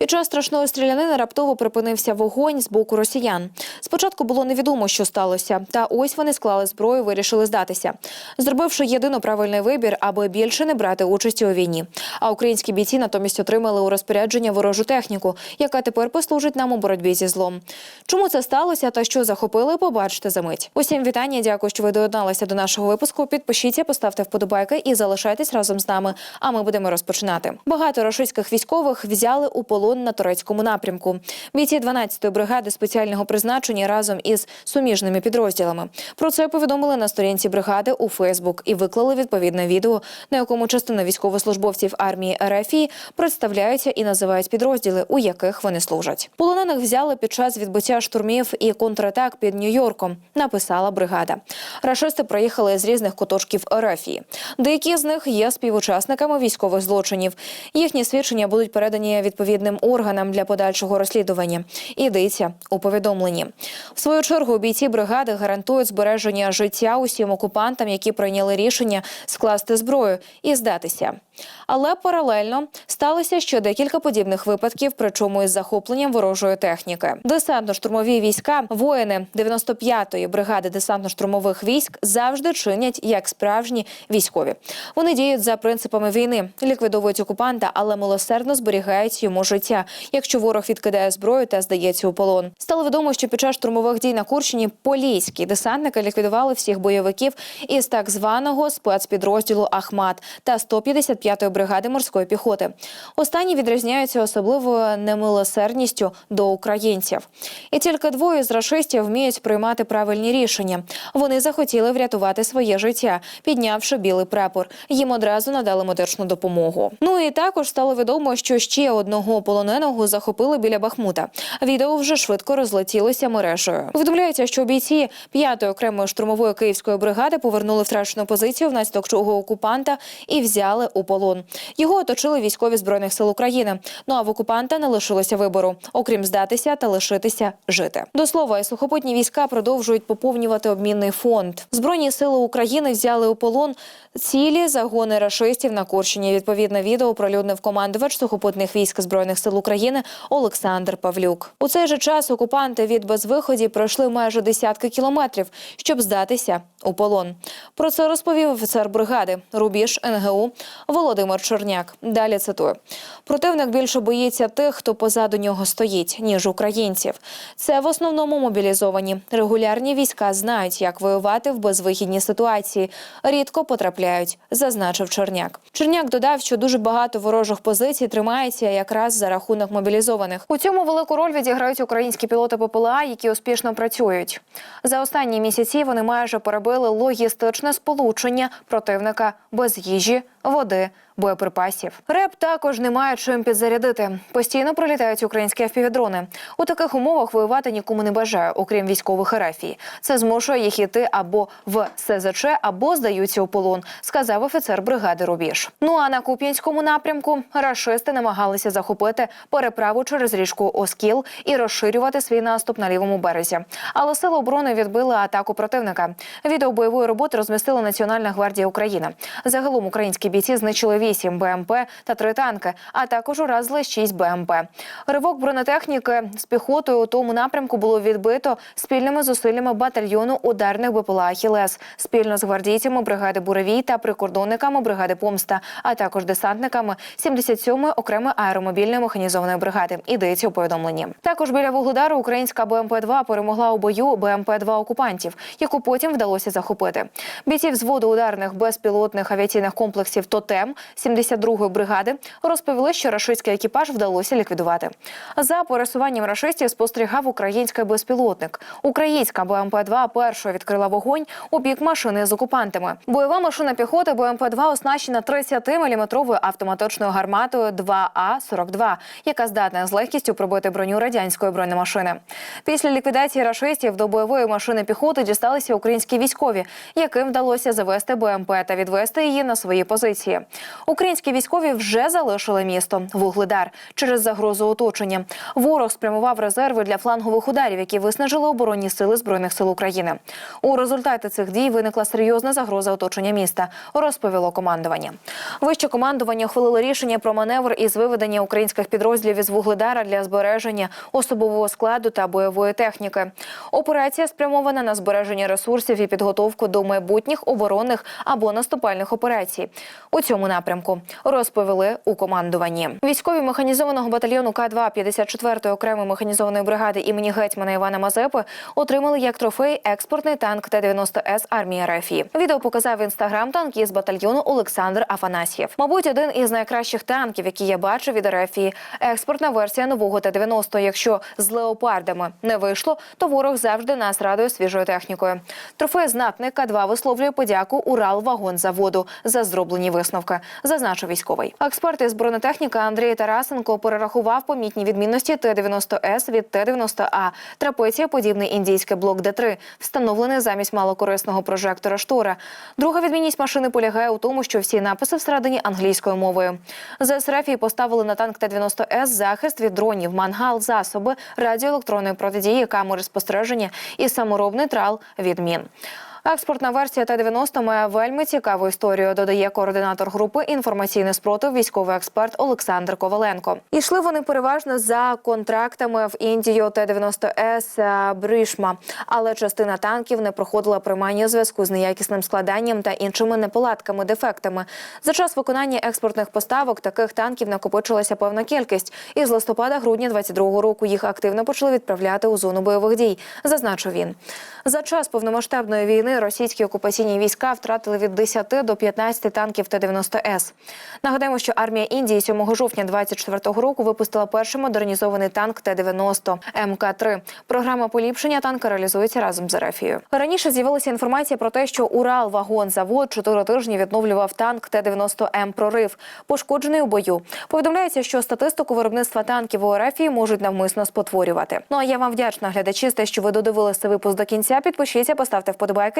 Під час страшної стрілянини раптово припинився вогонь з боку росіян. Спочатку було невідомо, що сталося, та ось вони склали зброю, вирішили здатися, зробивши єдино правильний вибір, аби більше не брати участі у війні. А українські бійці натомість отримали у розпорядження ворожу техніку, яка тепер послужить нам у боротьбі зі злом. Чому це сталося та що захопили, побачите за мить. Усім вітання. Дякую, що ви доєдналися до нашого випуску. Підпишіться, поставте вподобайки і залишайтесь разом з нами. А ми будемо розпочинати. Багато рашистських військових взяли у полон на турецькому напрямку. Бійці 12-ї бригади спеціального призначення разом із суміжними підрозділами. Про це повідомили на сторінці бригади у Фейсбук і виклали відповідне відео, на якому частина військовослужбовців армії РФІ представляються і називають підрозділи, у яких вони служать. Полонених взяли під час відбуття штурмів і контратак під Нью-Йорком. Написала бригада. Рашисти приїхали з різних куточків РФІ. Деякі з них є співучасниками військових злочинів. Їхні свідчення будуть передані відповідним органам для подальшого розслідування. Ідеться у повідомленні. В свою чергу бійці бригади гарантують збереження життя усім окупантам, які прийняли рішення скласти зброю і здатися. Але паралельно сталося ще декілька подібних випадків, причому із захопленням ворожої техніки. Десантно-штурмові війська, воїни 95-ї бригади десантно-штурмових військ завжди чинять як справжні військові. Вони діють за принципами війни, ліквідовують окупанта, але милосердно зберігають йому життя, якщо ворог відкидає зброю та здається у полон. Стало відомо, що під час штурмових дій на Курщині поліські десантники ліквідували всіх бойовиків із так званого спецпідрозділу Ахмат та 155-ї бригади морської піхоти. Останні відрізняються особливою немилосердністю до українців. І тільки двоє з рашистів вміють приймати правильні рішення. Вони захотіли врятувати своє життя, піднявши білий прапор. Їм одразу надали медичну допомогу. Ну і також стало відомо, що ще одного полоненого захопили біля Бахмута. Відео вже швидко розлетілося мережею. Повідомляється, що бійці 5-ї окремої штурмової київської бригади повернули втрачену позицію внаслідок чого окупанта і взяли у полон. Його оточили військові збройних сил України. Ну а в окупанта не лишилося вибору, окрім здатися та лишитися жити. До слова, і сухопутні війська продовжують поповнювати обмінний фонд. Збройні сили України взяли у полон цілі загони рашистів на Курщині. Відповідне відео оприлюднив командувач сухопутних військ збройних сил України Олександр Павлюк. У цей же час окупанти від безвиході пройшли майже десятки кілометрів, щоб здатися у полон. Про це розповів офіцер бригади Рубіж НГУ Володимир Черняк. Далі цитую: противник більше боїться тих, хто позаду нього стоїть, ніж українців. Це в основному мобілізовані. Регулярні війська знають, як воювати в безвихідній ситуації. Рідко потрапляють, зазначив Черняк. Черняк додав, що дуже багато ворожих позицій тримається якраз за рахунок мобілізованих. У цьому велику роль відіграють українські пілоти ППЛА, які успішно працюють. За останні місяці вони майже перебили логістичне сполучення противника без їжі, води. Боєприпасів РЕП також не має чим підзарядити. Постійно прилітають українські FPV-дрони. У таких умовах воювати нікому не бажає, окрім військових РФії. Це змушує їх іти або в СЗЧ, або здаються у полон, сказав офіцер бригади Рубіж. Ну а на Куп'янському напрямку рашисти намагалися захопити переправу через річку Оскіл і розширювати свій наступ на лівому березі. Але сили оборони відбили атаку противника. Відео бойової роботи розмістила Національна гвардія України. Загалом українські бійці знищили 8 БМП та 3 танки, а також уразили 6 БМП. Ривок бронетехніки з піхотою у тому напрямку було відбито спільними зусиллями батальйону ударних БПЛА «Ахілес» спільно з гвардійцями бригади Буревій та прикордонниками бригади Помста, а також десантниками 77-ї окремої аеромобільної механізованої бригади. Ідеться у повідомленні. Також біля Вугледару українська БМП-2 перемогла у бою БМП-2 окупантів, яку потім вдалося захопити. Бійці взводу ударних безпілотних авіаційних комплексів Тотем 72-ї бригади розповіли, що рашистський екіпаж вдалося ліквідувати. За пересуванням рашистів спостерігав український безпілотник. Українська БМП-2 першою відкрила вогонь у бік машини з окупантами. Бойова машина піхоти БМП-2 оснащена 30-мм автоматичною гарматою 2А-42, яка здатна з легкістю пробити броню радянської бронемашини. Після ліквідації рашистів до бойової машини піхоти дісталися українські військові, яким вдалося завести БМП та відвести її на свої позиції. Українські військові вже залишили місто Вугледар через загрозу оточення. Ворог спрямував резерви для флангових ударів, які виснажили оборонні сили збройних сил України. У результаті цих дій виникла серйозна загроза оточення міста. Розповіло командування. Вище командування ухвалило рішення про маневр із виведення українських підрозділів із Вугледара для збереження особового складу та бойової техніки. Операція спрямована на збереження ресурсів і підготовку до майбутніх оборонних або наступальних операцій. У цьому напрямку розповіли у командуванні. Військові механізованого батальйону К-2 54-ї окремої механізованої бригади імені гетьмана Івана Мазепи отримали як трофей експортний танк Т-90С армії РФ. Відео показав в інстаграм танкіст батальйону Олександр Афанасьєв. Мабуть, один із найкращих танків, які я бачив від РФ. Експортна версія нового Т-90. Якщо з леопардами не вийшло, то ворог завжди нас радує свіжою технікою. Трофей знатний К-2 висловлює подяку Уралвагонзаводу за зроблені висновки, зазначив військовий. Експерт із бронетехніка Андрій Тарасенко перерахував помітні відмінності Т-90С від Т-90А. Трапеція подібний індійський блок Д-3, встановлений замість малокорисного прожектора штора. Друга відмінність машини полягає у тому, що всі написи всередині англійською мовою. З СРФ поставили на танк Т-90С захист від дронів, мангал, засоби, радіоелектронної протидії, камери спостереження і саморобний трал від мін. Експортна версія Т-90 має вельми цікаву історію, додає координатор групи інформаційний спротив, військовий експерт Олександр Коваленко. Ішли вони переважно за контрактами в Індію Т-90С е, Брішма, але частина танків не проходила приймання зв'язку з неякісним складанням та іншими неполадками, дефектами. За час виконання експортних поставок таких танків накопичилася певна кількість. І з листопада-грудня 22-го року їх активно почали відправляти у зону бойових дій, зазначив він. За час повномасштабної війни російські окупаційні війська втратили від 10 до 15 танків Т-90С. Нагадаємо, що армія Індії 7 жовтня 24-го року випустила перший модернізований танк Т-90 МК-3. Програма поліпшення танка реалізується разом з Ерефією. Раніше з'явилася інформація про те, що Уралвагонзавод чотири тижні відновлював танк Т-90М «Прорив», пошкоджений у бою. Повідомляється, що статистику виробництва танків у Ерефії можуть навмисно спотворювати. Ну а я вам вдячна глядачі, за те, що ви додивилися випуск до кінця. Підпишіться, поставте вподобайки